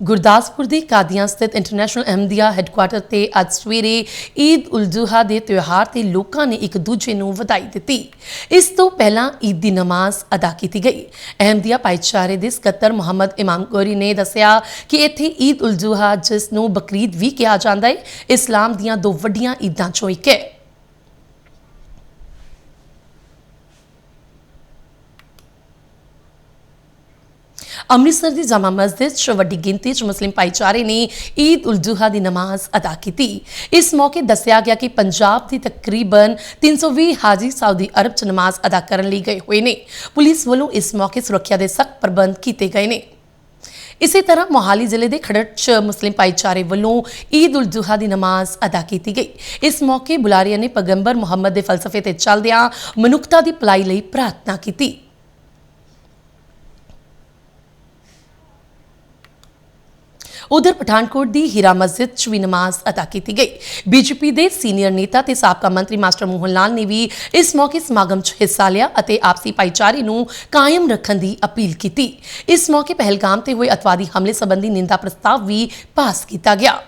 ਗੁਰਦਾਸਪੁਰ ਦੀ ਕਾਦੀਆਂ ਸਥਿਤ international Ahmadiyya headquarter ਤੇ ਅੱਜ ਸਵੇਰੇ ਈਦ ਉਲ ਜ਼ੁਹਾ ਦੇ ਤਿਉਹਾਰ ਤੇ ਲੋਕਾਂ ਨੇ ਇੱਕ ਦੂਜੇ ਨੂੰ ਵਧਾਈ ਦਿੱਤੀ। ਇਸ ਤੋਂ ਪਹਿਲਾਂ ਈਦ ਦੀ ਨਮਾਜ਼ ਅਦਾ ਕੀਤੀ ਗਈ। ਅਹਿਮਦੀਆ ਭਾਈਚਾਰੇ ਦੇ ਸਕੱਤਰ ਮੁਹੰਮਦ ਇਮਾਮ ਗੋਰੀ ਨੇ ਦੱਸਿਆ ਕਿ ਇੱਥੇ ਈਦ ਉਲ ਜ਼ੁਹਾ ਜਿਸ ਨੂੰ ਬਕਰੀਦ ਵੀ ਕਿਹਾ ਜਾਂਦਾ ਹੈ, ਇਸਲਾਮ ਦੀਆਂ ਦੋ ਵੱਡੀਆਂ ਈਦਾਂ ਚੋਂ ਇੱਕ ਹੈ। ਅੰਮ੍ਰਿਤਸਰ ਦੀ ਜਾਮਾ ਮਸਜਿਦ 'ਚ ਵੱਡੀ ਗਿਣਤੀ 'ਚ ਮੁਸਲਿਮ ਭਾਈਚਾਰੇ ਨੇ ਈਦ ਉਲ ਜ਼ੁਹਾ ਦੀ ਨਮਾਜ਼ ਅਦਾ ਕੀਤੀ। ਇਸ ਮੌਕੇ ਦੱਸਿਆ ਗਿਆ ਕਿ ਪੰਜਾਬ ਦੀ ਤਕਰੀਬਨ 320 ਹਾਜੀ ਸਾਊਦੀ ਅਰਬ 'ਚ ਨਮਾਜ਼ ਅਦਾ ਕਰਨ ਲਈ ਗਏ ਹੋਏ ਨੇ। ਪੁਲਿਸ ਵੱਲੋਂ ਇਸ ਮੌਕੇ ਸੁਰੱਖਿਆ ਦੇ ਸਖਤ ਪ੍ਰਬੰਧ ਕੀਤੇ ਗਏ ਨੇ। ਇਸੇ ਤਰ੍ਹਾਂ ਮੋਹਾਲੀ ਜ਼ਿਲ੍ਹੇ ਦੇ ਖੜੜ 'ਚ ਮੁਸਲਿਮ ਭਾਈਚਾਰੇ ਵੱਲੋਂ ਈਦ ਉਲ ਜ਼ੁਹਾ ਦੀ ਨਮਾਜ਼ ਅਦਾ ਕੀਤੀ ਗਈ। ਇਸ ਮੌਕੇ ਬੁਲਾਰੀਆਂ ਨੇ ਪੈਗੰਬਰ ਮੁਹੰਮਦ ਦੇ ਫਲਸਫੇ ਤੇ ਚੱਲਦਿਆਂ ਮਨੁੱਖਤਾ ਦੀ ਭਲਾਈ ਲਈ ਪ੍ਰਾਰਥਨਾ ਕੀਤੀ। ਉਧਰ ਪਠਾਨਕੋਟ ਦੀ ਹੀਰਾ ਮਸਜਿਦ 'ਚ ਵੀ ਨਮਾਜ਼ ਅਦਾ ਕੀਤੀ ਗਈ। ਬੀਜੇਪੀ ਦੇ ਸੀਨੀਅਰ ਨੇਤਾ ਤੇ ਸਾਬਕਾ ਮੰਤਰੀ ਮਾਸਟਰ ਮੋਹਨ ਲਾਲ ਨੇ ਵੀ ਇਸ ਮੌਕੇ ਸਮਾਗਮ 'ਚ ਹਿੱਸਾ ਲਿਆ ਅਤੇ ਆਪਸੀ ਭਾਈਚਾਰੇ ਨੂੰ ਕਾਇਮ ਰੱਖਣ ਦੀ ਅਪੀਲ ਕੀਤੀ। ਇਸ ਮੌਕੇ ਪਹਿਲਗਾਮ ਤੇ ਹੋਏ ਅਤਵਾਦੀ ਹਮਲੇ ਸੰਬੰਧੀ ਨਿੰਦਾ ਪ੍ਰਸਤਾਵ ਵੀ ਪਾਸ ਕੀਤਾ ਗਿਆ।